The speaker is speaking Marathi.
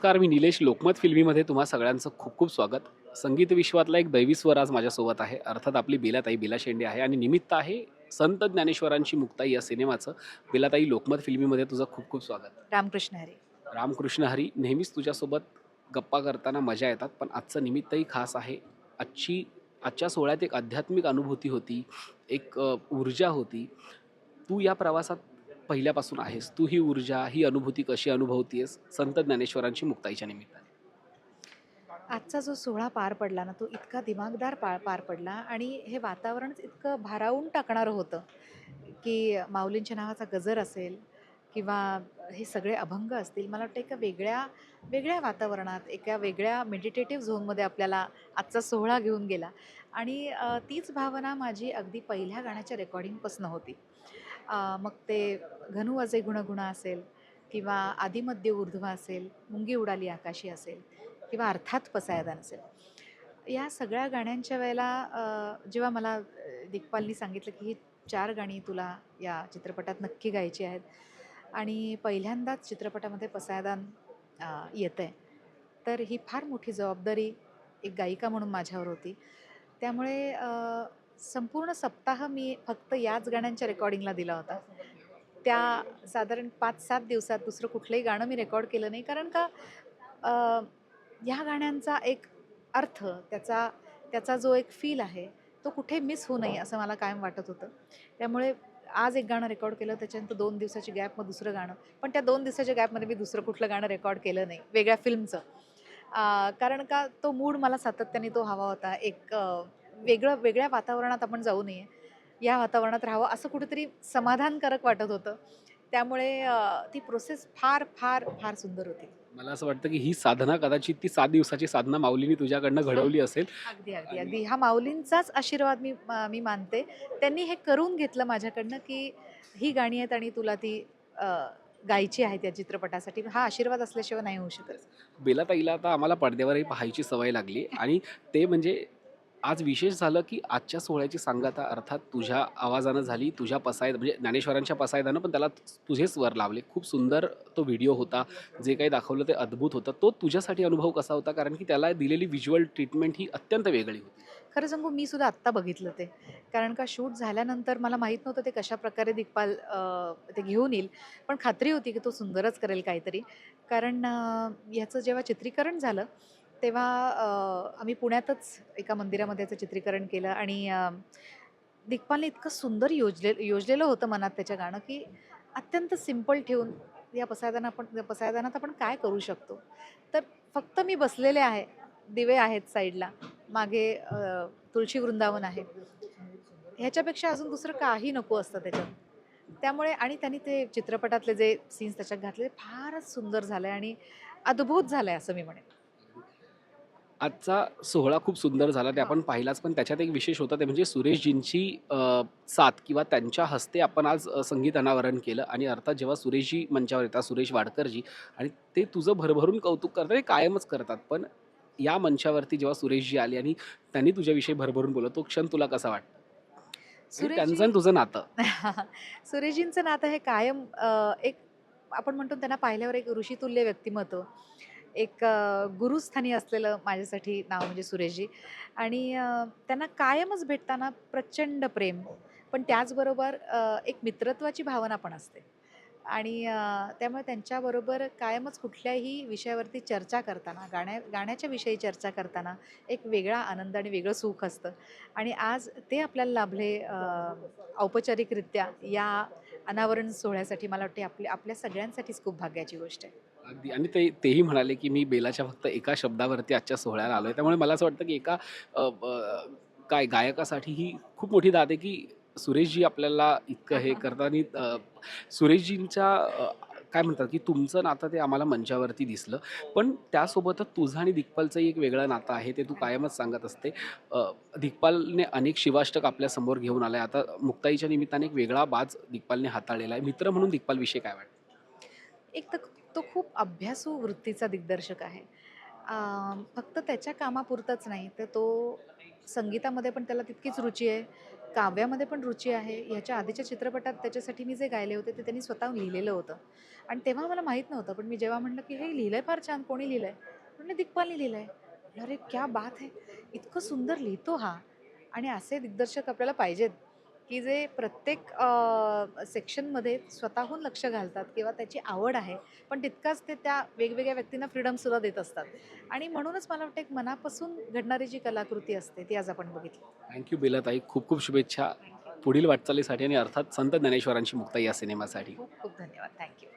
नमस्कार मी निलेश लोकमत फिल्मीमध्ये तुम्हा सगळ्यांचं खूप खूप स्वागत. संगीत विश्वातला एक दैवी स्वर आज माझ्यासोबत आहे. अर्थात आपली बेलाताई बेला शेंडे आहे आणि निमित्त आहे संत ज्ञानेश्वरांची मुक्ताई या सिनेमाचं. बेलाताई लोकमत फिल्मीमध्ये तुझं खूप खूप स्वागत. रामकृष्ण हरी. रामकृष्ण हरी नेहमीच तुझ्यासोबत गप्पा करताना मजा येतात पण आजचं निमित्तही खास आहे. आजची आजच्या सोहळ्यात एक आध्यात्मिक अनुभूती होती एक ऊर्जा होती. तू या प्रवासात पहिल्यापासून आहेस. तू ही ऊर्जा ही अनुभूती कशी अनुभवतीयस? संत ज्ञानेश्वरांची मुक्ताईच्या निमित्ताने. आजचा जो सोहळा पार पडला ना तो इतका दिमागदार पार पार पडला आणि हे वातावरणच इतकं भारावून टाकणारं होतं की माऊलींच्या नावाचा गजर असेल किंवा हे सगळे अभंग असतील मला वाटतं एका वेगळ्या वेगळ्या वातावरणात एका वेगळ्या मेडिटेटिव्ह झोनमध्ये आपल्याला आजचा सोहळा घेऊन गेला. आणि तीच भावना माझी अगदी पहिल्या गाण्याच्या रेकॉर्डिंगपासून होती. मग ते घनु अजे गुणगुणा असेल किंवा आदिमध्य ऊर्ध्व असेल मुंगी उडाली आकाशी असेल किंवा अर्थात पसायदान असेल. या सगळ्या गाण्यांच्या वेळेला जेव्हा मला दिग्पालनी सांगितलं की ही चार गाणी तुला या चित्रपटात नक्की गायची आहेत आणि पहिल्यांदाच चित्रपटामध्ये पसायदान येतं आहे तर ही फार मोठी जबाबदारी एक गायिका म्हणून माझ्यावर होती. त्यामुळे संपूर्ण सप्ताह मी फक्त याच गाण्यांच्या रेकॉर्डिंगला दिला होता. त्या साधारण पाच सात दिवसात दुसरं कुठलंही गाणं मी रेकॉर्ड केलं नाही. कारण का ह्या गाण्यांचा एक अर्थ त्याचा त्याचा जो एक फील आहे तो कुठे मिस होऊ नये असं मला कायम वाटत होतं. त्यामुळे आज एक गाणं रेकॉर्ड केलं त्याच्यानंतर दोन दिवसाची गॅप मग दुसरं गाणं. पण त्या दोन दिवसाच्या गॅपमध्ये मी दुसरं कुठलं गाणं रेकॉर्ड केलं नाही वेगळ्या फिल्मचं कारण का तो मूड मला सातत्याने तो हवा होता. एक वेगळं वेगळ्या वातावरणात आपण जाऊ नये. या वातावरणात राहावं असं कुठेतरी समाधानकारक वाटत होतं. त्यामुळे ती प्रोसेस फार फार फार सुंदर होती. मला असं वाटतं की ही साधना कदाचित ती सात दिवसाची साधना माऊलीने तुझ्याकडनं घडवली असेल. अगदी अगदी अगदी. हा माऊलींचाच आशीर्वाद मी मा- मानते. त्यांनी हे करून घेतलं माझ्याकडनं की ही गाणी आहेत आणि तुला ती गायची आहेत या चित्रपटासाठी. हा आशीर्वाद असल्याशिवाय नाही होऊ शकत. बेलाताईला आता आम्हाला पडद्यावरही पाहायची सवय लागली. आणि ते म्हणजे आज विशेष झालं की आजच्या सोहळ्याची सांगता अर्थात तुझ्या आवाजानं झाली तुझ्या पसायद म्हणजे ज्ञानेश्वरांच्या पसायदानं पण त्याला तुझे स्वर लावले. खूप सुंदर तो व्हिडिओ होता. जे काही दाखवलं ते अद्भुत होतं. तो तुझ्यासाठी अनुभव कसा होता? कारण की त्याला दिलेली व्हिज्युअल ट्रीटमेंट ही अत्यंत वेगळी होती. खरं सांगू मी सुद्धा आत्ता बघितलं ते. कारण का शूट झाल्यानंतर मला माहीत नव्हतं ते कशा प्रकारे दिग्पाल ते घेऊन येईल. पण खात्री होती की तो सुंदरच करेल काहीतरी. कारण याचं ह्याचं जेव्हा चित्रीकरण झालं तेव्हा आम्ही पुण्यातच एका मंदिरामध्ये याचं चित्रीकरण केलं आणि दिग्पालने इतकं सुंदर योजले योजलेलं होतं मनात त्याच्या गाणं की अत्यंत सिंपल ठेवून या पसायदाना आपण पसायदानात आपण काय करू शकतो? तर फक्त मी बसलेले आहे दिवे आहेत साईडला मागे तुळशी वृंदावन आहे. ह्याच्यापेक्षा अजून दुसरं काही नको असतं त्याच्यात. त्यामुळे आणि त्यांनी ते चित्रपटातले जे सीन्स त्याच्यात घातले फारच सुंदर झालं आहे आणि अद्भुत झालं आहे असं मी म्हणेन. आजचा सोहळा खूप सुंदर झाला ते आपण पाहिलाच पण त्याच्यात एक विशेष होतं ते म्हणजे सुरेशजींची साथ किंवा त्यांच्या हस्ते आपण आज संगीत अनावरण केलं आणि अर्थात जेव्हा सुरेशजी मंचावर येतात सुरेश वाडकरजी आणि ते तुझं भरभरून कौतुक करतात ते कायमच करतात पण या मंचावरती जेव्हा सुरेशजी आले आणि त्यांनी तुझ्याविषयी भरभरून बोललं तो क्षण तुला कसा वाटतं आणि त्यांचं तुझं नातं. सुरेशजींचं नातं हे कायम एक आपण म्हणतो त्यांना पाहिल्यावर एक ऋषितुल्य व्यक्तिमत्व. एक गुरुस्थानी असलेलं माझ्यासाठी नाव म्हणजे सुरेशजी. आणि त्यांना कायमच भेटताना प्रचंड प्रेम. पण त्याचबरोबर एक मित्रत्वाची भावना पण असते. आणि त्यामुळे त्यांच्याबरोबर कायमच कुठल्याही विषयावरती चर्चा करताना गाण्या गाण्याच्या विषयी चर्चा करताना एक वेगळा आनंद आणि वेगळं सुख असतं. आणि आज ते आपल्याला लाभले औपचारिकरित्या या अनावरण सोहळ्यासाठी मला वाटते आपल्या आपल्या सगळ्यांसाठीच खूप भाग्याची गोष्ट आहे. अगदी. आणि ते तेही म्हणाले की मी बेलाच्या फक्त एका शब्दावरती आजच्या सोहळ्याला आलोय. त्यामुळे मला असं वाटतं की एका काय गायकासाठी ही खूप मोठी दाद आहे की सुरेशजी आपल्याला इतकं हे अ, सुरेशजींच्या काय म्हणतात की तुमचं नातं ते आम्हाला मंचावरती दिसलं. पण त्यासोबतच तुझं आणि दिग्पालचंही एक वेगळं नातं आहे ते तू कायमच सांगत असते. दिग्पालने अनेक शिवाष्टक आपल्यासमोर घेऊन आलाय. आता मुक्ताईच्या निमित्ताने एक वेगळा बाज दिग्पालने हाताळलेला आहे. मित्र म्हणून दिग्पालविषयी काय वाटतं? एक तर तो खूप अभ्यासू वृत्तीचा दिग्दर्शक आहे. फक्त त्याच्या कामापुरतंच नाही तर तो संगीतामध्ये पण त्याला तितकीच रुची आहे काव्यामध्ये पण रुची आहे. ह्याच्या आधीच्या चित्रपटात त्याच्यासाठी मी जे गायले होते ते त्यांनी स्वतः लिहिलेलं होतं. आणि तेव्हा मला माहीत नव्हतं पण मी जेव्हा म्हटलं की हे लिहिलं आहे फार छान कोणी लिहिलं आहे म्हणलं दिग्पालने लिहिलं आहे अरे क्या बात आहे इतकं सुंदर लिहितो हा. आणि असे दिग्दर्शक आपल्याला पाहिजेत. की जे प्रत्येक सेक्शनमध्ये स्वतःहून लक्ष घालतात किंवा त्याची आवड आहे पण तितकाच ते त्या वेगवेगळ्या व्यक्तींना फ्रीडमसुद्धा देत असतात. आणि म्हणूनच मला वाटतं एक मनापासून घडणारी जी कलाकृती असते ती आज आपण बघितली. थँक्यू बेलाताई खूप खूप शुभेच्छा पुढील वाटचालीसाठी आणि अर्थात संत ज्ञानेश्वरांची मुक्ताई या सिनेमासाठी. खूप खूप धन्यवाद. थँक्यू